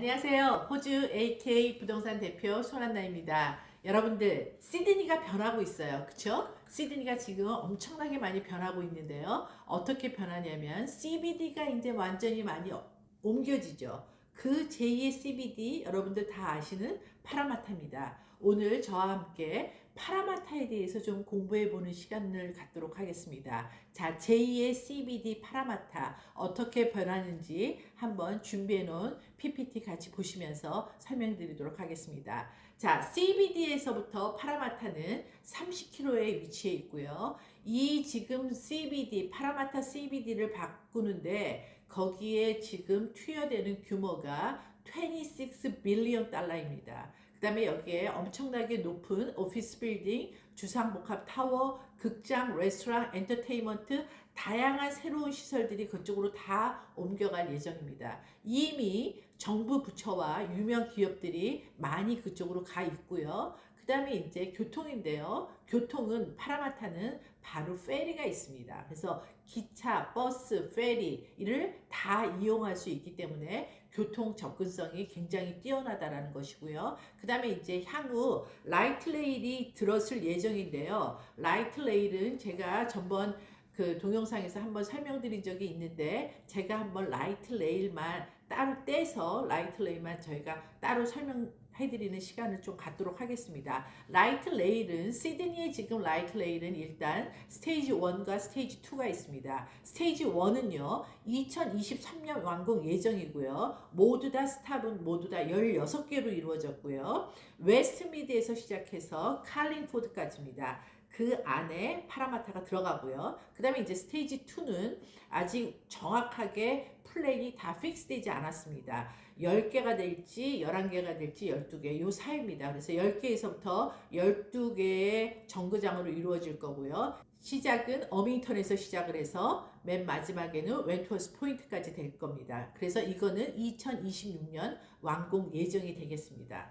안녕하세요. 호주 AK 부동산 대표 손한나입니다. 여러분들, 시드니가 변하고 있어요. 그쵸? 시드니가 지금 엄청나게 많이 변하고 있는데요. 어떻게 변하냐면 CBD가 이제 완전히 많이 어- 옮겨지죠. 그 제2의 CBD 여러분들 다 아시는 파라마타입니다. 오늘 저와 함께 파라마타에 대해서 좀 공부해 보는 시간을 갖도록 하겠습니다. 자, 제2의 CBD 파라마타 어떻게 변하는지 한번 준비해 놓은 PPT 같이 보시면서 설명드리도록 하겠습니다. 자, CBD에서부터 파라마타는 30km에 위치해 있고요. 이 지금 CBD, 파라마타 CBD를 바꾸는데 거기에 지금 투여되는 규모가 26 빌리언 달러입니다. 그 다음에 여기에 엄청나게 높은 오피스 빌딩, 주상복합 타워, 극장, 레스토랑, 엔터테인먼트, 다양한 새로운 시설들이 그쪽으로 다 옮겨갈 예정입니다. 이미 정부 부처와 유명 기업들이 많이 그쪽으로 가 있고요. 그 다음에 이제 교통인데요. 교통은 파라마타는 바로 페리가 있습니다. 그래서 기차, 버스, 페리 이를 다 이용할 수 있기 때문에 교통 접근성이 굉장히 뛰어나다라는 것이고요. 그 다음에 이제 향후 라이트 레일이 들었을 예정인데요. 라이트 레일은 제가 전번 그 동영상에서 한번 설명드린 적이 있는데 제가 한번 라이트 레일만 따로 떼서 라이트 레일만 저희가 따로 설명 해드리는 시간을 좀 갖도록 하겠습니다. 라이트 레일은 시드니의 지금 라이트 레일은 일단 스테이지 1과 스테이지 2가 있습니다. 스테이지 1은요 2023년 완공 예정이고요. 모두 다 스탑은 모두 다 16개로 이루어졌고요. 웨스트미드에서 시작해서 칼링포드까지입니다. 그 안에 파라마타가 들어가고요. 그 다음에 이제 스테이지 2는 아직 정확하게 플랜이 다 픽스되지 않았습니다. 10개가 될지 11개가 될지 12개 요 사이입니다. 그래서 10개에서부터 12개의 정거장으로 이루어질 거고요. 시작은 어밍턴에서 시작을 해서 맨 마지막에는 웬투어스 포인트까지 될 겁니다. 그래서 이거는 2026년 완공 예정이 되겠습니다.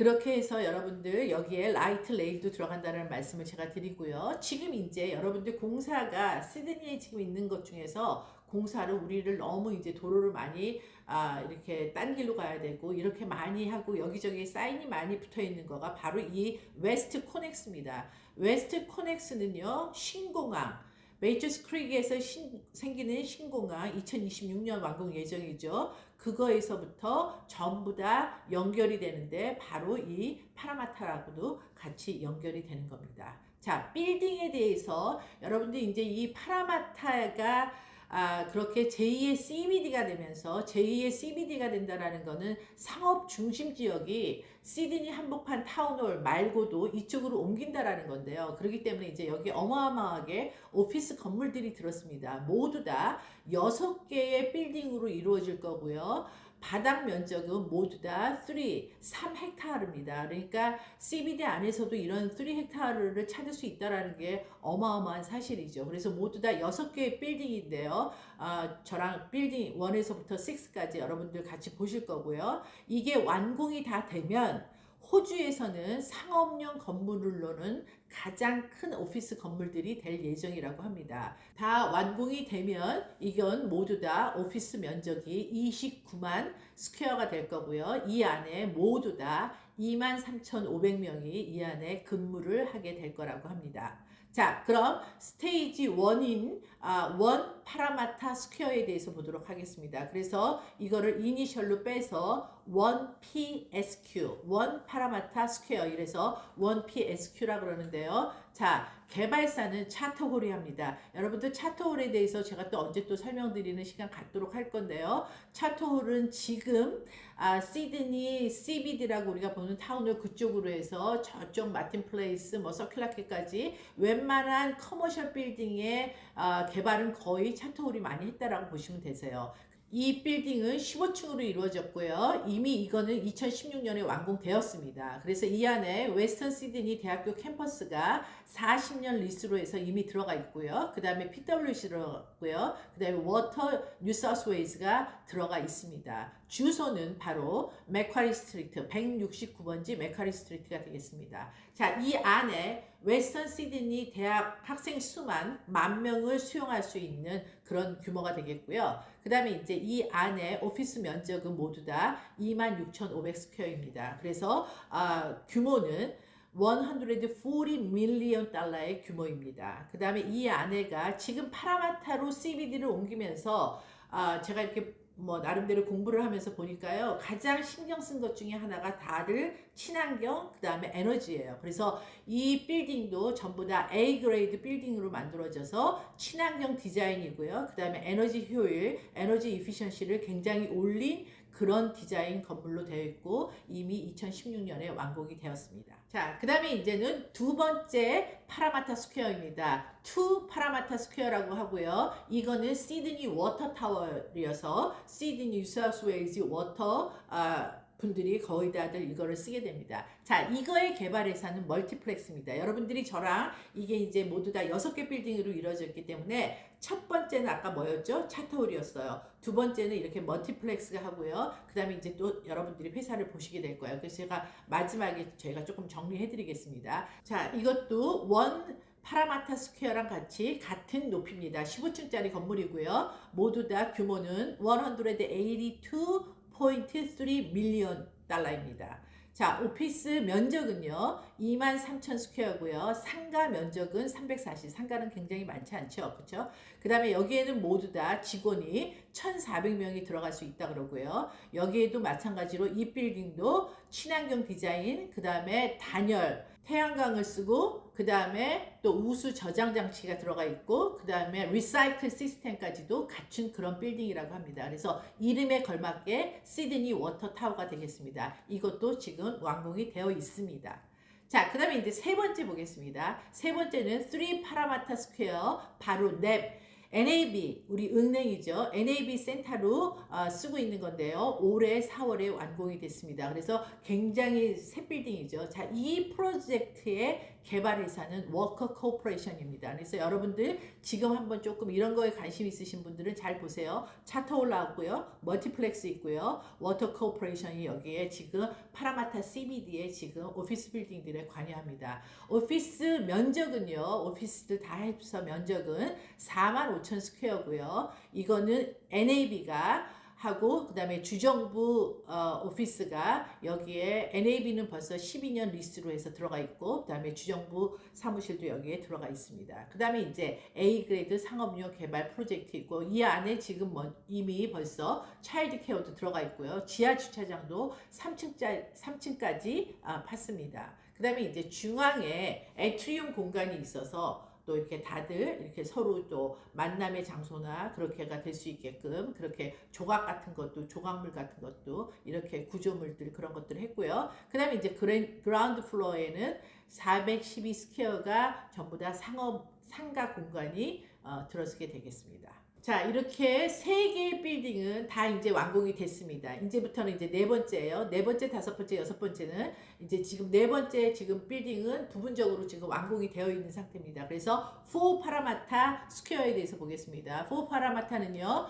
그렇게 해서 여러분들 여기에 라이트 레일도 들어간다는 말씀을 제가 드리고요. 지금 이제 여러분들 공사가 시드니에 지금 있는 것 중에서 공사를 우리를 너무 이제 도로를 많이 아 이렇게 딴 길로 가야 되고 이렇게 많이 하고 여기저기 사인이 많이 붙어 있는 거가 바로 이 웨스트 코넥스입니다. 웨스트 코넥스는요 신공항 메이저스 크릭에서 신- 생기는 신공항 2026년 완공 예정이죠. 그거에서부터 전부 다 연결이 되는데 바로 이 파라마타라고도 같이 연결이 되는 겁니다. 자, 빌딩에 대해서 여러분들 이제 이 파라마타가 아, 그렇게 제2의 CBD가 되면서 제2의 CBD가 된다라는 거는 상업 중심 지역이 시드니 한복판 타운홀 말고도 이쪽으로 옮긴다라는 건데요. 그렇기 때문에 이제 여기 어마어마하게 오피스 건물들이 들었습니다. 모두 다 6개의 빌딩으로 이루어질 거고요. 바닥 면적은 모두 다 3, 3헥타르입니다. 그러니까 CBD 안에서도 이런 3헥타르를 찾을 수 있다라는 게 어마어마한 사실이죠. 그래서 모두 다 6개의 빌딩인데요. 아, 저랑 빌딩 1에서부터 6까지 여러분들 같이 보실 거고요. 이게 완공이 다 되면 호주에서는 상업용 건물로는 가장 큰 오피스 건물들이 될 예정이라고 합니다. 다 완공이 되면 이건 모두 다 오피스 면적이 29만 스퀘어가 될 거고요. 이 안에 모두 다 23,500명이 이 안에 근무를 하게 될 거라고 합니다. 자, 그럼 스테이지 1인 아, 1 파라마타 스퀘어에 대해서 보도록 하겠습니다. 그래서 이거를 이니셜로 빼서 1PSQ, 1 파라마타 스퀘어 이래서 1PSQ라 그러는데요. 자, 개발사는 차터홀이합니다. 여러분들 차터홀에 대해서 제가 또 언제 또 설명드리는 시간 갖도록 할 건데요. 차터홀은 지금 아, 시드니 CBD라고 우리가 보는 타운홀 그쪽으로 해서 저쪽 마틴 플레이스, 뭐 서큘라케까지 웬만한 커머셜 빌딩의 아, 개발은 거의 차터홀이 많이 했다라고 보시면 되세요. 이 빌딩은 15층으로 이루어졌고요. 이미 이거는 2016년에 완공되었습니다. 그래서 이 안에 웨스턴 시드니 대학교 캠퍼스가 40년 리스로 해서 이미 들어가 있고요. 그 다음에 PWC로고요. 그 다음에 워터 뉴사우스웨이즈가 들어가 있습니다. 주소는 바로 맥쿼리 스트리트 169번지 맥쿼리 스트리트가 되겠습니다. 자, 이 안에 웨스턴 시드니 대학 학생 수만 만 명을 수용할 수 있는 그런 규모가 되겠고요. 그 다음에 이제 이 안에 오피스 면적은 모두 다 26,500 스퀘어입니다. 그래서 아, 규모는 140 밀리언 달러의 규모입니다. 그 다음에 이 안에가 지금 파라마타로 CBD를 옮기면서 아, 제가 이렇게 뭐 나름대로 공부를 하면서 보니까요 가장 신경 쓴 것 중에 하나가 다들 친환경 그 다음에 에너지예요. 그래서 이 빌딩도 전부 다 A 그레이드 빌딩으로 만들어져서 친환경 디자인이고요. 그 다음에 에너지 효율, 에너지 이피션시를 굉장히 올린 그런 디자인 건물로 되어 있고 이미 2016년에 완공이 되었습니다. 자, 그 다음에 이제는 두 번째 파라마타 스퀘어입니다. 투 파라마타 스퀘어라고 하고요. 이거는 시드니 워터 타워이어서 시드니 뉴사우스웨일즈 워터 아, 분들이 거의 다들 이거를 쓰게 됩니다. 자, 이거의 개발 회사는 멀티플렉스입니다. 여러분들이 저랑 이게 이제 모두 다 여섯 개 빌딩으로 이루어졌기 때문에 첫 번째는 아까 뭐였죠? 차터울이었어요. 두 번째는 이렇게 멀티플렉스가 하고요. 그 다음에 이제 또 여러분들이 회사를 보시게 될 거예요. 그래서 제가 마지막에 저희가 조금 정리해 드리겠습니다. 자, 이것도 원 파라마타 스퀘어랑 같이 같은 높이입니다. 15층짜리 건물이고요. 모두 다 규모는 182.3 밀리언 달러입니다. 자, 오피스 면적은요, 2만 3천 스퀘어고요. 상가 면적은 340. 상가는 굉장히 많지 않죠. 그렇죠? 그다음에 여기에는 모두 다 직원이 1,400명이 들어갈 수 있다 그러고요. 여기에도 마찬가지로 이 빌딩도 친환경 디자인, 그다음에 단열, 태양광을 쓰고 그 다음에 또 우수 저장 장치가 들어가 있고 그 다음에 리사이클 시스템까지도 갖춘 그런 빌딩이라고 합니다. 그래서 이름에 걸맞게 시드니 워터 타워가 되겠습니다. 이것도 지금 완공이 되어 있습니다. 자, 그 다음에 이제 세 번째 보겠습니다. 세 번째는 3 파라마타 스퀘어 바로 넵 NAB 우리 은행이죠. NAB 센터로 어, 쓰고 있는 건데요. 올해 4월에 완공이 됐습니다. 그래서 굉장히 새 빌딩이죠. 자, 이 프로젝트의 개발 회사는 워커 코퍼레이션입니다. 그래서 여러분들 지금 한번 조금 이런 거에 관심 있으신 분들은 잘 보세요. 차터 올라왔고요. 멀티플렉스 있고요. 워터 코퍼레이션이 여기에 지금 파라마타 CBD에 지금 오피스 빌딩들에 관여합니다. 오피스 면적은요. 오피스들 다 해서 면적은 4만 5천 스퀘어고요. 이거는 NAB가 하고 그다음에 주정부 어, 오피스가 여기에 NAB는 벌써 12년 리스로 해서 들어가 있고 그다음에 주정부 사무실도 여기에 들어가 있습니다. 그다음에 이제 A 그레이드 상업용 개발 프로젝트 있고 이 안에 지금 뭐 이미 벌써 차일드 케어도 들어가 있고요. 지하 주차장도 3층짜 3층까지 아, 팠습니다. 그다음에 이제 중앙에 에트리움 공간이 있어서 또 이렇게 다들 이렇게 서로 또 만남의 장소나 그렇게가 될 수 있게끔 그렇게 조각 같은 것도 조각물 같은 것도 이렇게 구조물들 그런 것들을 했고요. 그 다음에 이제 그랜, 그라운드 플로어에는 412 스퀘어가 전부 다 상업 상가 공간이 어, 들어서게 되겠습니다. 자, 이렇게 세 개의 빌딩은 다 이제 완공이 됐습니다. 이제부터는 이제 네 번째예요. 네 번째, 다섯 번째, 여섯 번째는 이제 지금 네 번째 지금 빌딩은 부분적으로 지금 완공이 되어 있는 상태입니다. 그래서 4 파라마타 스퀘어에 대해서 보겠습니다. 4 파라마타는요.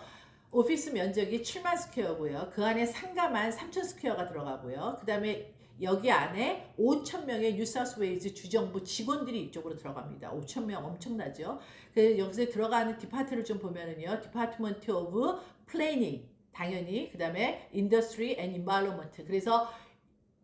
오피스 면적이 7만 스퀘어고요. 그 안에 상가만 3천 스퀘어가 들어가고요. 그 다음에 여기 안에 5천 명의 뉴사우스웨이즈 주정부 직원들이 이쪽으로 들어갑니다. 5천 명 엄청나죠. 그 여기서 들어가는 디파트를 좀 보면은요. 디파트먼트 오브 플래닝 당연히 그 다음에 인더스트리 앤 인바이러먼트 그래서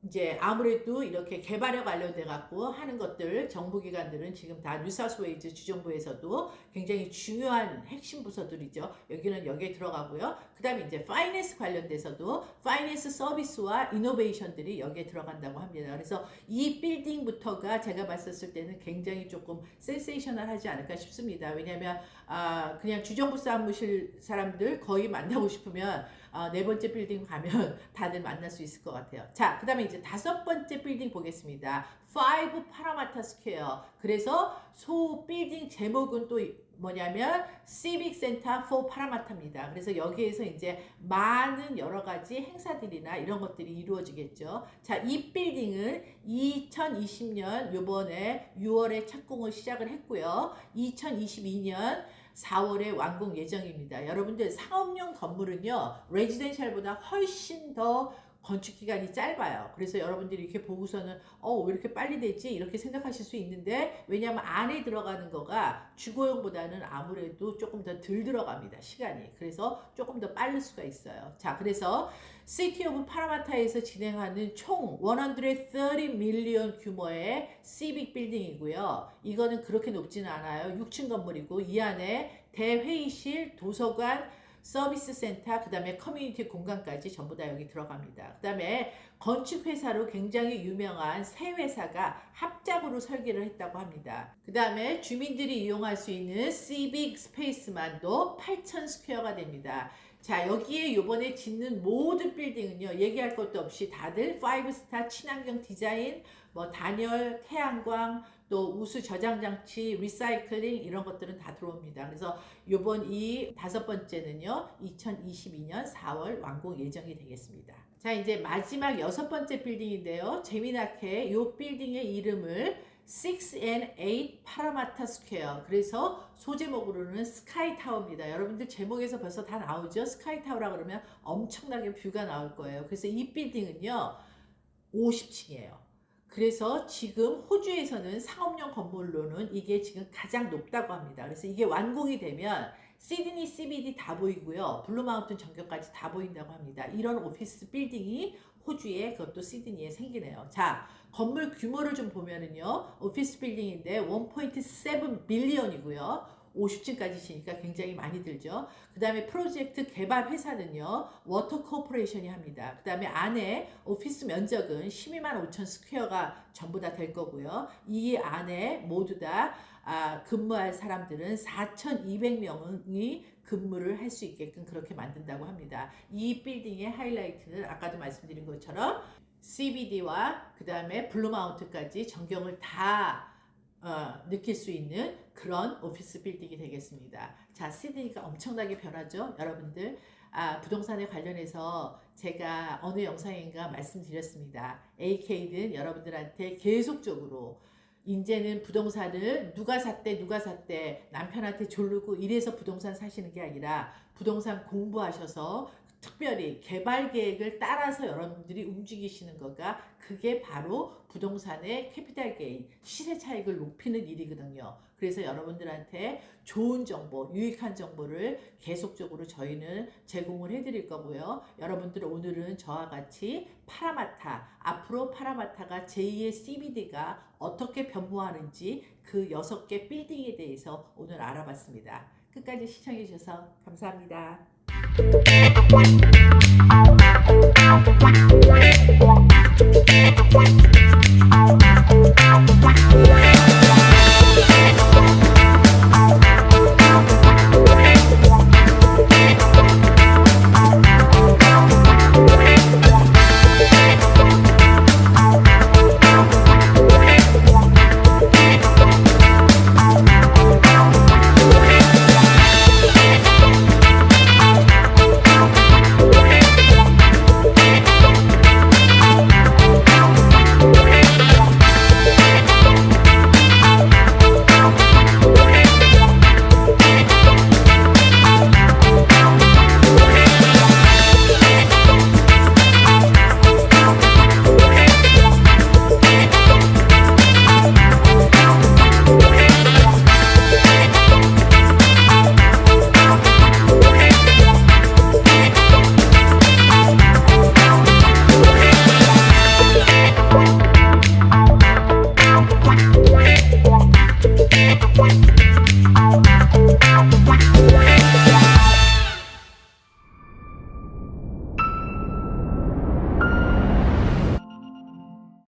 이제 아무래도 이렇게 개발에 관련돼 갖고 하는 것들 정부 기관들은 지금 다 뉴사우스웨이즈 주정부에서도 굉장히 중요한 핵심 부서들이죠. 여기는 여기에 들어가고요. 그 다음에 이제 파이낸스 관련돼서도 파이낸스 서비스와 이노베이션들이 여기에 들어간다고 합니다. 그래서 이 빌딩부터가 제가 봤었을 때는 굉장히 조금 센세이셔널하지 않을까 싶습니다. 왜냐하면 아 그냥 주정부 사무실 사람들 거의 만나고 싶으면 아, 네 번째 빌딩 가면 다들 만날 수 있을 것 같아요. 자, 그 다음에 이제 다섯 번째 빌딩 보겠습니다. 5 파라마타 스퀘어. 그래서 소 빌딩 제목은 또 뭐냐면 시빅 센터 4 파라마타입니다. 그래서 여기에서 이제 많은 여러 가지 행사들이나 이런 것들이 이루어지겠죠. 자, 이 빌딩은 2020년 요번에 6월에 착공을 시작을 했고요. 2022년 4월에 완공 예정입니다. 여러분들 상업용 건물은요, 레지덴셜보다 훨씬 더 건축 기간이 짧아요. 그래서 여러분들이 이렇게 보고서는 어 왜 이렇게 빨리 되지 이렇게 생각하실 수 있는데 왜냐하면 안에 들어가는 거가 주거용보다는 아무래도 조금 더 덜 들어갑니다 시간이. 그래서 조금 더 빠를 수가 있어요. 자 그래서 시티 오브 파라마타에서 진행하는 총 130 밀리언 규모의 시빅 빌딩이고요. 이거는 그렇게 높지는 않아요. 6층 건물이고 이 안에 대회의실, 도서관, 서비스 센터, 그 다음에 커뮤니티 공간까지 전부 다 여기 들어갑니다. 그 다음에 건축 회사로 굉장히 유명한 새 회사가 합작으로 설계를 했다고 합니다. 그 다음에 주민들이 이용할 수 있는 시빅 스페이스만도 8,000 스퀘어가 됩니다. 자, 여기에 요번에 짓는 모든 빌딩은요, 얘기할 것도 없이 다들 5스타 친환경 디자인, 뭐 단열, 태양광, 또 우수 저장 장치, 리사이클링 이런 것들은 다 들어옵니다. 그래서 요번 이 다섯 번째는요, 2022년 4월 완공 예정이 되겠습니다. 자, 이제 마지막 여섯 번째 빌딩인데요. 재미나게 요 빌딩의 이름을 6 and 8 파라마타 스퀘어. 그래서 소제목으로는 스카이 타워입니다. 여러분들 제목에서 벌써 다 나오죠? 스카이 타워라 그러면 엄청나게 뷰가 나올 거예요. 그래서 이 빌딩은요, 50층이에요. 그래서 지금 호주에서는 상업용 건물로는 이게 지금 가장 높다고 합니다. 그래서 이게 완공이 되면 시드니 CBD 다 보이고요. 블루마운틴 전경까지 다 보인다고 합니다. 이런 오피스 빌딩이 호주에 그것도 시드니에 생기네요. 자, 건물 규모를 좀 보면은요. 오피스 빌딩인데 1.7 빌리언이고요. 50층까지 지니까 굉장히 많이 들죠. 그 다음에 프로젝트 개발 회사는요, 워터 코퍼레이션이 합니다. 그 다음에 안에 오피스 면적은 12만 5천 스퀘어가 전부 다 될 거고요. 이 안에 모두 다 아, 근무할 사람들은 4,200명이 근무를 할 수 있게끔 그렇게 만든다고 합니다. 이 빌딩의 하이라이트는 아까도 말씀드린 것처럼 CBD와 그 다음에 블루마운트까지 전경을 다 어, 느낄 수 있는 그런 오피스 빌딩이 되겠습니다. 자, 시드니가 엄청나게 변하죠, 여러분들. 아, 부동산에 관련해서 제가 어느 영상인가 말씀드렸습니다. AK는 여러분들한테 계속적으로 이제는 부동산을 누가 샀대 누가 샀대 남편한테 졸르고 이래서 부동산 사시는 게 아니라 부동산 공부하셔서 특별히 개발 계획을 따라서 여러분들이 움직이시는 거가 그게 바로 부동산의 캐피탈 게인, 시세 차익을 높이는 일이거든요. 그래서 여러분들한테 좋은 정보, 유익한 정보를 계속적으로 저희는 제공을 해드릴 거고요. 여러분들 오늘은 저와 같이 파라마타, 앞으로 파라마타가 제2의 CBD가 어떻게 변모하는지 그 여섯 개 빌딩에 대해서 오늘 알아봤습니다. 끝까지 시청해 주셔서 감사합니다. Wow.